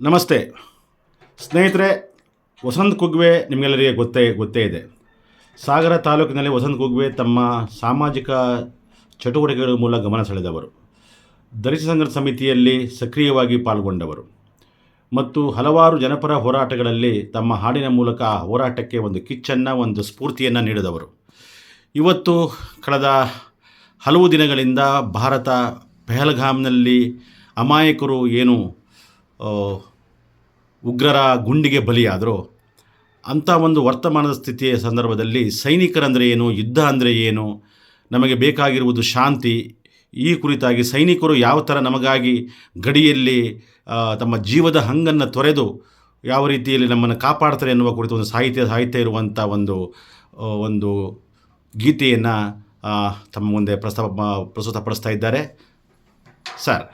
ನಮಸ್ತೆ. ಸ್ನೇಹಿತರೆ, ವಸಂತ್ ಕುಗ್ವೆ ನಿಮಗೆಲ್ಲರಿಗೆ ಗೊತ್ತೇ ಗೊತ್ತೇ ಇದೆ. ಸಾಗರ ತಾಲೂಕಿನಲ್ಲಿ ವಸಂತ ಕುಗ್ವೆ ತಮ್ಮ ಸಾಮಾಜಿಕ ಚಟುವಟಿಕೆಗಳ ಮೂಲಕ ಗಮನ ಸೆಳೆದವರು. ದಲಿತ ಸಂಘರ್ಷ ಸಮಿತಿಯಲ್ಲಿ ಸಕ್ರಿಯವಾಗಿ ಪಾಲ್ಗೊಂಡವರು. ಮತ್ತು ಹಲವಾರು ಜನಪರ ಹೋರಾಟಗಳಲ್ಲಿ ತಮ್ಮ ಹಾಡಿನ ಮೂಲಕ ಹೋರಾಟಕ್ಕೆ ಒಂದು ಕಿಚ್ಚನ್ನು, ಒಂದು ಸ್ಫೂರ್ತಿಯನ್ನು ನೀಡಿದವರು. ಇವತ್ತು ಕಳೆದ ಹಲವು ದಿನಗಳಿಂದ ಭಾರತ ಪೆಹಲ್ಗಾಮ್ನಲ್ಲಿ ಅಮಾಯಕರು ಏನು ಉಗ್ರರ ಗುಂಡಿಗೆ ಬಲಿಯಾದರು? ಅಂಥ ಒಂದು ವರ್ತಮಾನದ ಸ್ಥಿತಿಯ ಸಂದರ್ಭದಲ್ಲಿ ಸೈನಿಕರಂದರೆ ಏನು, ಯುದ್ಧ ಅಂದರೆ ಏನು, ನಮಗೆ ಬೇಕಾಗಿರುವುದು ಶಾಂತಿ, ಈ ಕುರಿತಾಗಿ ಸೈನಿಕರು ಯಾವ ಥರ ನಮಗಾಗಿ ಗಡಿಯಲ್ಲಿ ತಮ್ಮ ಜೀವದ ಹಂಗನ್ನು ತೊರೆದು ಯಾವ ರೀತಿಯಲ್ಲಿ ನಮ್ಮನ್ನು ಕಾಪಾಡ್ತಾರೆ ಎನ್ನುವ ಕುರಿತು ಒಂದು ಸಾಹಿತ್ಯ ಸಾಹಿತ್ಯ ಇರುವಂಥ ಒಂದು ಒಂದು ಗೀತೆಯನ್ನು ತಮ್ಮ ಮುಂದೆ ಪ್ರಸ್ತಾಪ, ಪ್ರಸ್ತುತಪಡಿಸ್ತಾ ಇದ್ದಾರೆ. ಸರ್.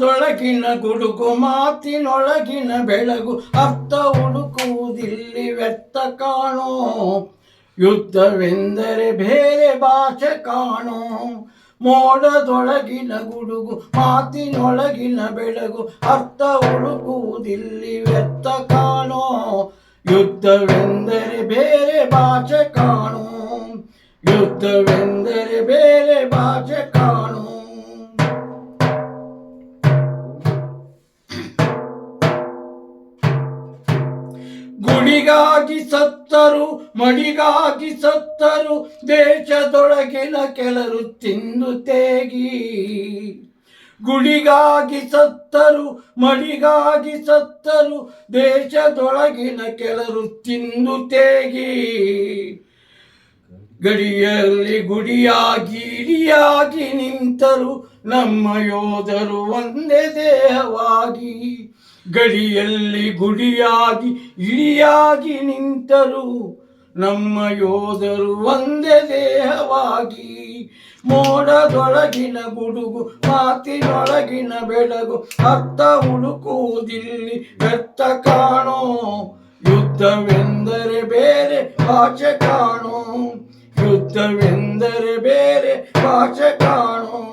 ಮೋಡದೊಳಗಿನ ಗುಡುಗು, ಮಾತಿನೊಳಗಿನ ಬೆಳಗು, ಅರ್ಥ ಹುಡುಕುವುದಿಲ್ಲಿ ವ್ಯರ್ಥ ಕಾಣೋ. ಯುದ್ಧವೆಂದರೆ ಬೇರೆ ಭಾಷೆ ಕಾಣೋ. ಮೋಡದೊಳಗಿನ ಗುಡುಗು, ಮಾತಿನೊಳಗಿನ ಬೆಳಗು, ಅರ್ಥ ಹುಡುಕುವುದಿಲ್ಲಿ ವ್ಯರ್ಥ ಕಾಣೋ. ಯುದ್ಧವೆಂದರೆ ಬೇರೆ ಭಾಷೆ ಕಾಣೋ. ಯುದ್ಧವೆಂದರೆ ಬೇರೆ ಭಾಷೆ ಕಾಣೋ. ಗುಡಿಗಾಗಿ ಸತ್ತರು, ಮಡಿಗಾಗಿ ಸತ್ತರು, ದೇಶದೊಳಗಿನ ಕೆಲರು ತಿಂದು ತೇಗಿ. ಗುಡಿಗಾಗಿ ಸತ್ತರು, ಮಡಿಗಾಗಿ ಸತ್ತರು, ದೇಶದೊಳಗಿನ ಕೆಲರು ತಿಂದು ತೇಗಿ. ಗಡಿಯಲ್ಲಿ ಗುಡಿಯಾಗಿ, ಇಡಿಯಾಗಿ ನಿಂತರು, ನಮ್ಮ ಯೋಧರು ಒಂದೇ ದೇಹವಾಗಿ. ಗಡಿಯಲ್ಲಿ ಗುಡಿಯಾಗಿ ಇಡಿಯಾಗಿ ನಿಂತರು. ನಮ್ಮ ಯೋಧರು ಒಂದೇ ದೇಹವಾಗಿ, ಮೋಡದೊಳಗಿನ ಗುಡುಗು, ಮಾತಿನೊಳಗಿನ ಬೆಳಗು, ಅರ್ಥ ಹುಡುಕುವುದಿಲ್ಲಿ ವ್ಯರ್ಥ ಕಾಣೋ. ಯುದ್ಧವೆಂದರೆ ಬೇರೆ ಭಾಷೆ ಕಾಣೋ. ಯುದ್ಧವೆಂದರೆ ಬೇರೆ ಭಾಷೆ ಕಾಣೋ.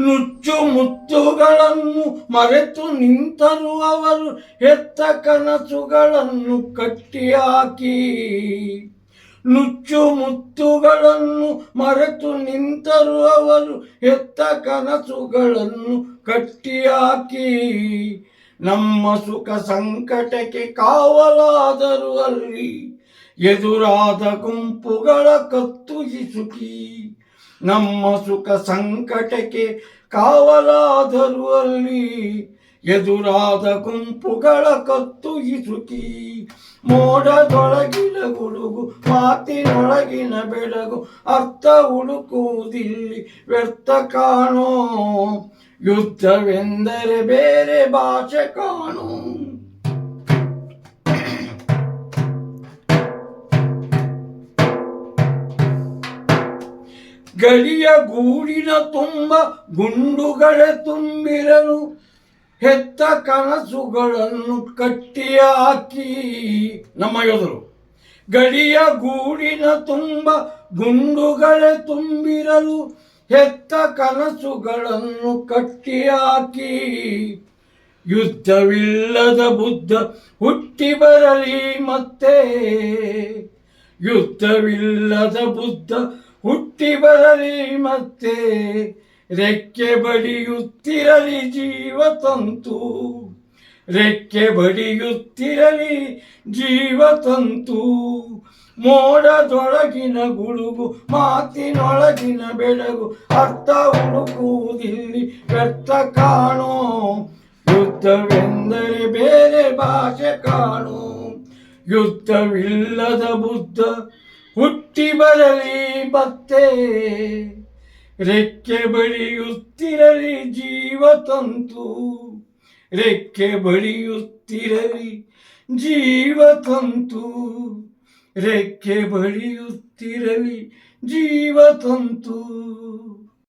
ನುಚ್ಚು ಮುತ್ತುಗಳನ್ನು ಮರೆತು ನಿಂತರು ಅವರು, ಹೆತ್ತ ಕನಸುಗಳನ್ನು ಕಟ್ಟಿಹಾಕಿ. ನುಚ್ಚು ಮುತ್ತುಗಳನ್ನು ಮರೆತು ನಿಂತರು ಅವರು, ಹೆತ್ತ ಕನಸುಗಳನ್ನು ಕಟ್ಟಿಹಾಕಿ. ನಮ್ಮ ಸುಖ ಸಂಕಟಕ್ಕೆ ಕಾವಲಾದರು ಅಲ್ಲಿ, ಎದುರಾದ ಗುಂಪುಗಳ ಕತ್ತು ಹಿಸುಕಿ ನಮ್ಮ ಸುಖ ಸಂಕಟಕ್ಕೆ ಕಾವಲಾದರು ಅಲ್ಲಿ ಎದುರಾದ ಗುಂಪುಗಳ ಕತ್ತು ಇಸುಕಿ ಮೋಡದೊಳಗಿನ ಗುಡುಗು, ಮಾತಿನೊಳಗಿನ ಬೆಳಗು, ಅರ್ಥ ಹುಡುಕುವುದಿಲ್ಲಿ ವ್ಯರ್ಥ ಕಾಣೋ. ಯುದ್ಧವೆಂದರೆ ಬೇರೆ ಭಾಷೆ ಕಾಣೋ. ಗಡಿಯ ಗೂಡಿನ ತುಂಬ ಗುಂಡುಗಳ ತುಂಬಿರಲು, ಹೆತ್ತ ಕನಸುಗಳನ್ನು ಕಟ್ಟಿಯಾಕಿ ನಮ್ಮ ಯೋಧರು ಗಡಿಯ ಗೂಡಿನ ತುಂಬ ಗುಂಡುಗಳ ತುಂಬಿರಲು, ಹೆತ್ತ ಕನಸುಗಳನ್ನು ಕಟ್ಟಿಯಾಕಿ ಯುದ್ಧವಿಲ್ಲದ ಬುದ್ಧ ಹುಟ್ಟಿ ಬರಲಿ ಮತ್ತೆ, ಯುದ್ಧವಿಲ್ಲದ ಬುದ್ಧ ಹುಟ್ಟಿ ಬರಲಿ ಮತ್ತೆ ರೆಕ್ಕೆ ಬಡಿಯುತ್ತಿರಲಿ ಜೀವ ತಂತು. ರೆಕ್ಕೆ ಬಡಿಯುತ್ತಿರಲಿ ಜೀವ ತಂತು. ಮೋಡದೊಳಗಿನ ಗುಡುಗು, ಮಾತಿನೊಳಗಿನ ಬೆಳಗು, ಅರ್ಥ ಹುಡುಕುವುದಿಲ್ಲಿ ವ್ಯರ್ಥ ಕಾಣೋ. ಯುದ್ಧವೆಂದರೆ ಬೇರೆ ಭಾಷೆ ಕಾಣೋ. ಯುದ್ಧವಿಲ್ಲದ ಬುದ್ಧ ಹುಟ್ಟಿ ಬರಲಿ ಮತ್ತೆ ರೆಕ್ಕೆ ಬಳಿಯುತ್ತಿರಲಿ ಜೀವತಂತು ರೆಕ್ಕೆ ಬಳಿಯುತ್ತಿರಲಿ ಜೀವತಂತು ರೆಕ್ಕೆ ಬಳಿಯುತ್ತಿರಲಿ ಜೀವತಂತು